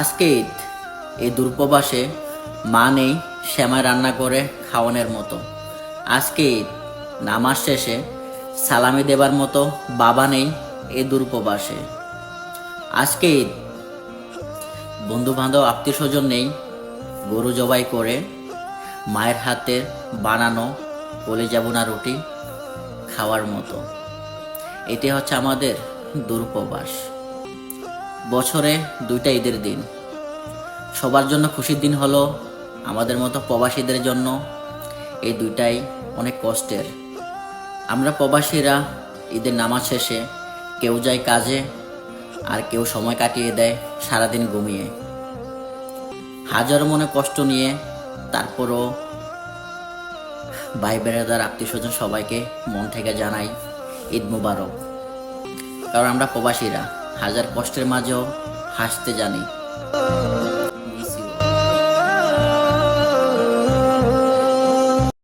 আজকে ঈদ এই দুর্পবাসে মা নেই শ্যামায় রান্না করে খাওয়ানোর মতো। আজকে ঈদ নামাজ শেষে সালামি দেবার মতো বাবা নেই এই দুর্পবাসে আজকে ঈদ বন্ধু বান্ধব আত্মীয় স্বজন নেই, গরু জবাই করে মায়ের হাতে বানানো কলিজা বোনা রুটি খাওয়ার মতো। এটি হচ্ছে আমাদের দূরপ্রবাস বছরে দুইটা ঈদের দিন। সবার জন্য খুশির দিন হলো আমাদের মতো প্রবাসীদের জন্য। এই দুইটাই অনেক কষ্টের। আমরা প্রবাসীরা ঈদের নামাজ শেষে কেউ যায় কাজে আর কেউ সময় কাটিয়ে দেয় সারাদিন ঘুমিয়ে। হাজারো মনে কষ্ট নিয়ে তারপরও ভাই বেড়াদার আত্মীয় স্বজন সবাইকে মন থেকে জানাই ঈদ মুবারক। কারণ আমরা প্রবাসীরা। হাজার কষ্টের মাঝেও হাসতে জানি।